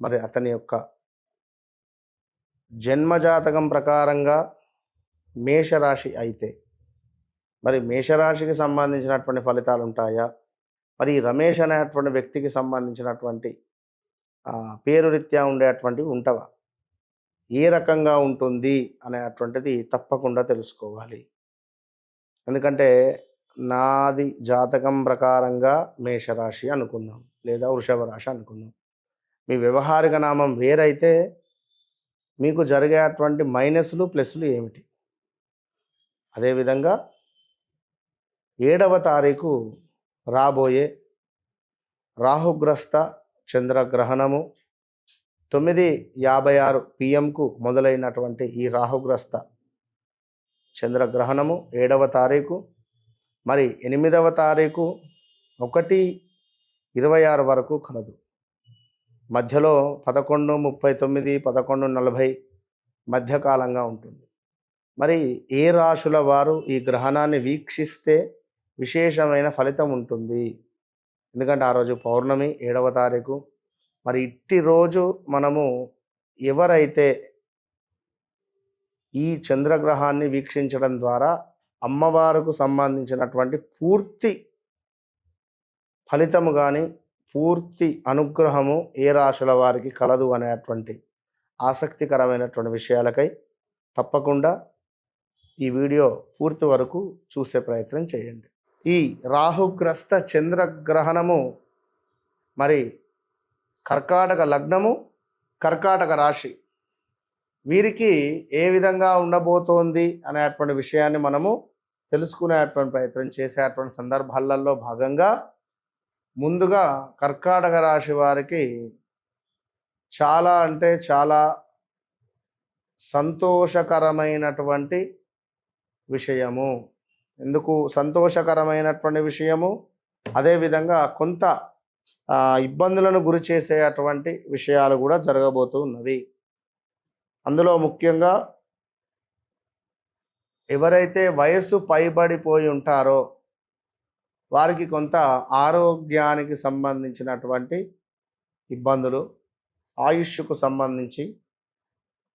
మరి అతని యొక్క జన్మజాతకం ప్రకారంగా మేషరాశి అయితే మరి మేషరాశికి సంబంధించినటువంటి ఫలితాలు ఉంటాయా మరి రమేష్ అనేటువంటి వ్యక్తికి సంబంధించినటువంటి పేరు రీత్యా ఉండేటువంటివి ఉంటవా? ఏ రకంగా ఉంటుంది అనేటువంటిది తప్పకుండా తెలుసుకోవాలి. ఎందుకంటే నాది జాతకం ప్రకారంగా మేషరాశి అనుకుందాం లేదా వృషభ రాశి అనుకుందాం. మీ వ్యవహారిక నామం వేరైతే మీకు జరిగేటువంటి మైనస్లు ప్లస్లు ఏమిటి? అదేవిధంగా ఏడవ తారీఖు రాబోయే రాహుగ్రస్త చంద్రగ్రహణము తొమ్మిది యాభై ఆరు పిఎంకు మొదలైనటువంటి ఈ రాహుగ్రస్త చంద్రగ్రహణము ఏడవ తారీఖు మరి ఎనిమిదవ తారీఖు ఒకటి ఇరవై ఆరు వరకు కలదు. మధ్యలో పదకొండు ముప్పై తొమ్మిది పదకొండు నలభై మధ్యకాలంగా ఉంటుంది. మరి ఏ రాశుల వారు ఈ గ్రహణాన్ని వీక్షిస్తే విశేషమైన ఫలితం ఉంటుంది? ఎందుకంటే ఆ రోజు పౌర్ణమి ఏడవ తారీఖు. మరి ఇట్టి రోజు మనము ఎవరైతే ఈ చంద్రగ్రహాన్ని వీక్షించడం ద్వారా అమ్మవారుకు సంబంధించినటువంటి పూర్తి ఫలితము కానీ పూర్తి అనుగ్రహము ఏ రాశుల వారికి కలదు అనేటువంటి ఆసక్తికరమైనటువంటి విషయాలకై తప్పకుండా ఈ వీడియో పూర్తి వరకు చూసే ప్రయత్నం చేయండి. ఈ రాహుగ్రస్త చంద్రగ్రహణము మరి కర్కాటక లగ్నము కర్కాటక రాశి వీరికి ఏ విధంగా ఉండబోతోంది అనేటువంటి విషయాన్ని మనము తెలుసుకునేటువంటి ప్రయత్నం చేసేటువంటి సందర్భాలలో భాగంగా ముందుగా కర్కాటక రాశి వారికి చాలా అంటే చాలా సంతోషకరమైనటువంటి విషయము. ఎందుకు సంతోషకరమైనటువంటి విషయము? అదేవిధంగా కొంత ఇబ్బందులను గురి చేసేటువంటి విషయాలు కూడా జరగబోతూ ఉన్నవి. అందులో ముఖ్యంగా ఎవరైతే వయస్సు పైబడిపోయి ఉంటారో వారికి కొంత ఆరోగ్యానికి సంబంధించినటువంటి ఇబ్బందులు ఆయుష్కు సంబంధించి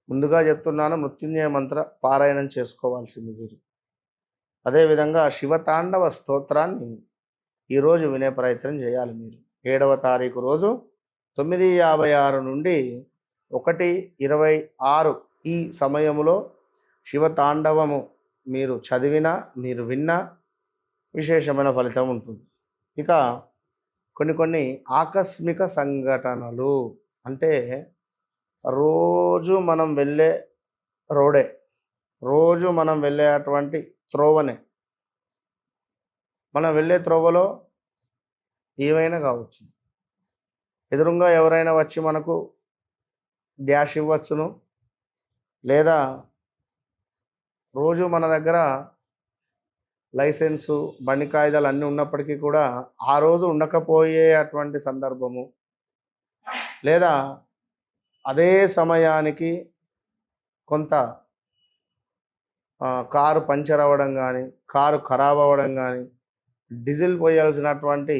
ముందుగా చెప్తున్నాను మృత్యుంజయ మంత్ర పారాయణం చేసుకోవాల్సింది మీరు. అదేవిధంగా శివతాండవ స్తోత్రాన్ని ఈరోజు వినే ప్రయత్నం చేయాలి మీరు. ఏడవ తారీఖు రోజు తొమ్మిది యాభై ఆరు నుండి ఒకటి ఇరవై ఆరు ఈ సమయంలో శివతాండవము మీరు చదివినా మీరు విన్నా విశేషమైన ఫలితం ఉంటుంది. ఇక కొన్ని కొన్ని ఆకస్మిక సంఘటనలు. అంటే రోజు మనం వెళ్ళే రోడే రోజు మనం వెళ్ళేటువంటి త్రోవనే. మనం వెళ్ళే త్రోవలో ఏమైనా కావచ్చు. ఎదురుగా ఎవరైనా వచ్చి మనకు డ్యాష్ ఇవ్వచ్చును. లేదా రోజు మన దగ్గర లైసెన్సు బండి కాయిదాలు అన్నీ ఉన్నప్పటికీ కూడా ఆ రోజు ఉండకపోయే అటువంటి సందర్భము. లేదా అదే సమయానికి కొంత కారు పంచర్ అవ్వడం కానీ కారు ఖరాబ్ అవ్వడం కానీ డీజిల్ పోయాల్సినటువంటి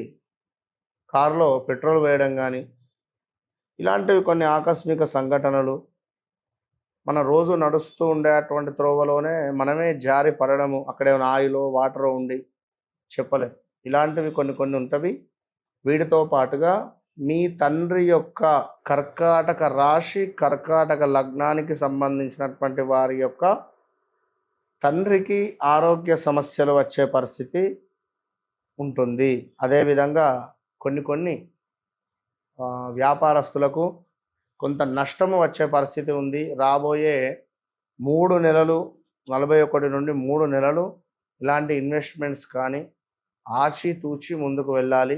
కారులో పెట్రోల్ వేయడం కానీ ఇలాంటివి కొన్ని ఆకస్మిక సంఘటనలు మన రోజు నడుస్తూ ఉండేటువంటి త్రోవలోనే మనమే జారి పడడము. అక్కడ ఏమైనా ఆయిల్ వాటర్ ఉండి చెప్పలేం. ఇలాంటివి కొన్ని కొన్ని ఉంటవి. వీటితో పాటుగా మీ తండ్రి యొక్క కర్కాటక రాశి కర్కాటక లగ్నానికి సంబంధించినటువంటి వారి యొక్క తండ్రికి ఆరోగ్య సమస్యలు వచ్చే పరిస్థితి ఉంటుంది. అదేవిధంగా కొన్ని కొన్ని వ్యాపారస్తులకు కొంత నష్టము వచ్చే పరిస్థితి ఉంది. రాబోయే మూడు నెలలు నలభై ఒకటి నుండి మూడు నెలలు ఇలాంటి ఇన్వెస్ట్మెంట్స్ కానీ ఆచితూచి ముందుకు వెళ్ళాలి.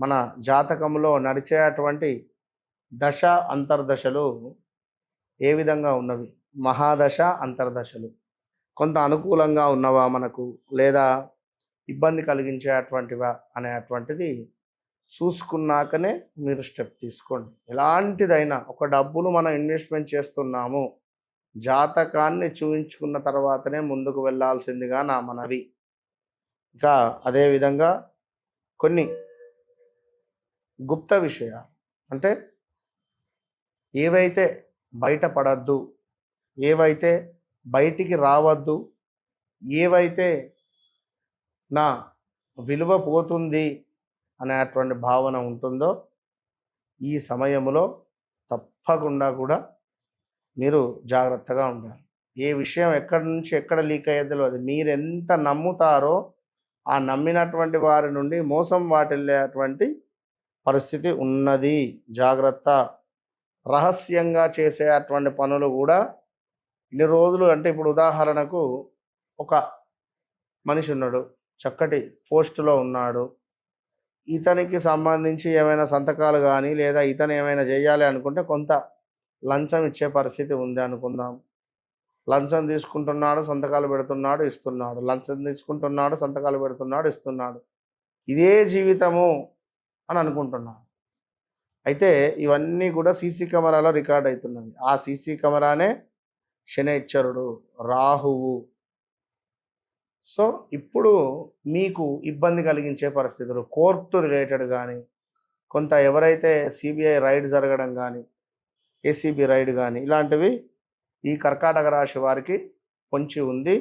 మన జాతకంలో నడిచేటువంటి దశ అంతర్దశలు ఏ విధంగా ఉన్నవి? మహాదశ అంతర్దశలు. కొంత అనుకూలంగా ఉన్నవా మనకు? లేదా ఇబ్బంది కలిగించేటువంటివా అనేటువంటిది చూసుకున్నాకనే మీరు స్టెప్ తీసుకోండి. ఎలాంటిదైనా ఒక డబ్బును మనం ఇన్వెస్ట్మెంట్ చేస్తున్నాము జాతకాన్ని చూపించుకున్న తర్వాతనే ముందుకు వెళ్ళాల్సిందిగా నా మనవి. ఇంకా అదేవిధంగా కొన్ని గుప్త విషయాలు. అంటే ఏవైతే బయటపడద్దు ఏవైతే బయటికి రావద్దు ఏవైతే నా విలువ పోతుంది అనేటువంటి భావన ఉంటుందో ఈ సమయంలో తప్పకుండా కూడా మీరు జాగ్రత్తగా ఉండాలి. ఏ విషయం ఎక్కడి నుంచి ఎక్కడ లీక్ అయ్యేది తెలియదు మీరు ఎంత నమ్ముతారో ఆ నమ్మినటువంటి వారి నుండి మోసం వాటిల్లేటువంటి పరిస్థితి ఉన్నది. జాగ్రత్త. రహస్యంగా చేసే అటువంటి పనులు కూడా ఇన్ని రోజులు అంటే ఇప్పుడు ఉదాహరణకు ఒక మనిషి ఉన్నాడు. చక్కటి పోస్టులో ఉన్నాడు. ఇతనికి సంబంధించి ఏమైనా సంతకాలు కానీ లేదా ఇతను ఏమైనా చేయాలి అనుకుంటే కొంత లంచం ఇచ్చే పరిస్థితి ఉంది అనుకుందాం. లంచం తీసుకుంటున్నాడు సంతకాలు పెడుతున్నాడు ఇస్తున్నాడు. లంచం తీసుకుంటున్నాడు సంతకాలు పెడుతున్నాడు ఇస్తున్నాడు. ఇదే జీవితము అని అనుకుంటున్నాడు అయితే ఇవన్నీ కూడా సీసీ కెమెరాలో రికార్డ్ అవుతున్నాయి ఆ సీసీ కెమెరానే శనేశ్వరుడు రాహువు సో ఇప్పుడు మీకు ఇబ్బంది కలిగించే పరిస్థితులు కోర్టు రిలేటెడ్ కానీ కొంత ఎవరైతే సిబిఐ రైడ్ జరగడం కానీ ఏసీబీ రైడ్ కానీ ఇలాంటివి ఈ కర్కాటక రాశి వారికి పొంచి ఉంది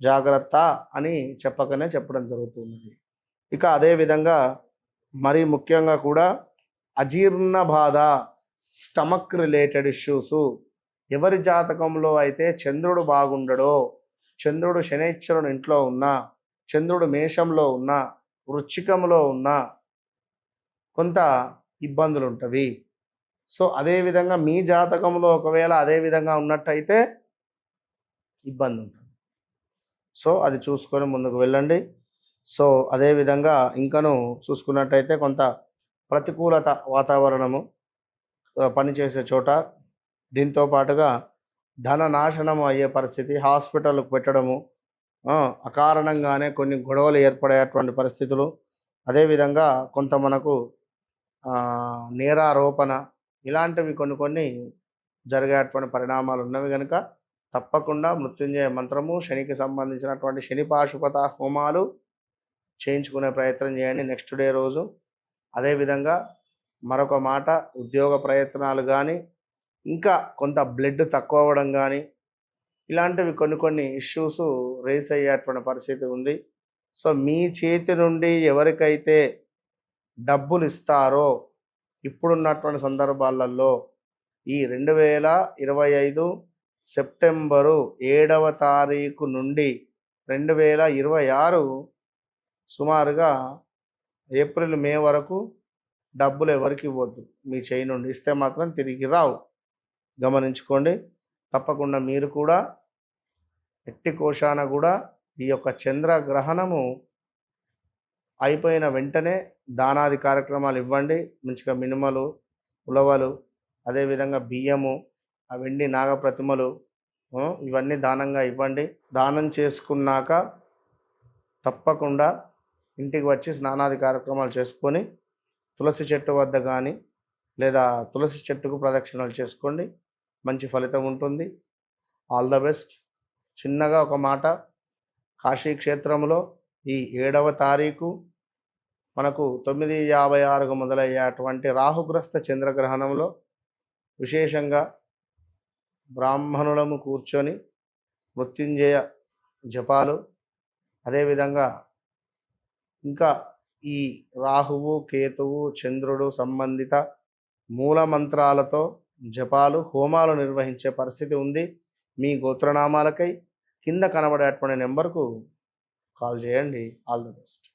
జాగ్రత్త అని చెప్పకనే చెప్పడం జరుగుతున్నది. ఇక అదేవిధంగా మరి ముఖ్యంగా కూడా అజీర్ణ బాధ స్టమక్ రిలేటెడ్ ఇష్యూసు ఎవరి జాతకంలో అయితే చంద్రుడు బాగుండడో చంద్రుడు శనేశ్వరుని ఇంట్లో ఉన్నా చంద్రుడు మేషంలో ఉన్నా వృచ్చికంలో ఉన్నా కొంత ఇబ్బందులు ఉంటవి సో అదేవిధంగా మీ జాతకంలో ఒకవేళ అదే విధంగా ఉన్నట్టయితే ఇబ్బంది ఉంటుంది సో అది చూసుకొని ముందుకు వెళ్ళండి. సో అదేవిధంగా ఇంకను చూసుకున్నట్టయితే కొంత ప్రతికూలత వాతావరణము పనిచేసే చోట దీంతో పాటుగా ధన నాశనం అయ్యే పరిస్థితి హాస్పిటల్కి పెట్టడము అకారణంగానే కొన్ని గొడవలు ఏర్పడేటువంటి పరిస్థితులు. అదేవిధంగా కొంత మనకు నేరారోపణ ఇలాంటివి కొన్ని కొన్ని జరిగేటువంటి పరిణామాలు ఉన్నవి కనుక తప్పకుండా మృత్యుంజయ మంత్రము శనికి సంబంధించినటువంటి శని పాశుపత హోమాలు చేయించుకునే ప్రయత్నం చేయండి నెక్స్ట్ డే రోజు. అదేవిధంగా మరొక మాట ఉద్యోగ ప్రయత్నాలు కానీ ఇంకా కొంత బ్లడ్ తక్కువ అవ్వడం కానీ ఇలాంటివి కొన్ని కొన్ని ఇష్యూస్ రేస్ అయ్యేటువంటి పరిస్థితి ఉంది. సో మీ చేతి నుండి ఎవరికైతే డబ్బులు ఇస్తారో ఇప్పుడున్నటువంటి సందర్భాలలో ఈ రెండు వేల ఇరవై ఐదు సెప్టెంబరు ఏడవ తారీఖు నుండి రెండు వేల ఇరవై ఆరు సుమారుగా ఏప్రిల్ మే వరకు డబ్బులు ఎవరికి ఇవ్వద్దు. మీ చేయి నుండి ఇస్తే మాత్రం తిరిగి రావు. గమనించుకోండి. తప్పకుండా మీరు కూడా ఎట్టి కోశాన కూడా ఈ యొక్క చంద్రగ్రహణము అయిపోయిన వెంటనే దానాది కార్యక్రమాలు ఇవ్వండి. మంచిగా మినుమలు ఉలవలు అదేవిధంగా బియ్యము ఆ వెండి నాగప్రతిమలు ఇవన్నీ దానంగా ఇవ్వండి. దానం చేసుకున్నాక తప్పకుండా ఇంటికి వచ్చి స్నానాది కార్యక్రమాలు చేసుకొని తులసి చెట్టు వద్ద కానీ లేదా తులసి చెట్టుకు ప్రదక్షిణలు చేసుకోండి. మంచి ఫలితం ఉంటుంది. All the best. చిన్నగా ఒక మాట. కాశీ క్షేత్రంలో ఈ ఏడవ తారీఖు మనకు తొమ్మిది యాభై ఆరుకు మొదలయ్యేటువంటి రాహుగ్రస్త చంద్రగ్రహణంలో విశేషంగా బ్రాహ్మణులము కూర్చొని మృత్యుంజయ జపాలు అదేవిధంగా ఇంకా ఈ రాహువు కేతువు చంద్రుడు సంబంధిత మూల మంత్రాలతో జపాలు హోమాలు నిర్వహించే పరిస్థితి ఉంది. మీ గోత్రనామాలకై కింద కనబడేటువంటి నెంబర్కు కాల్ చేయండి. All the best.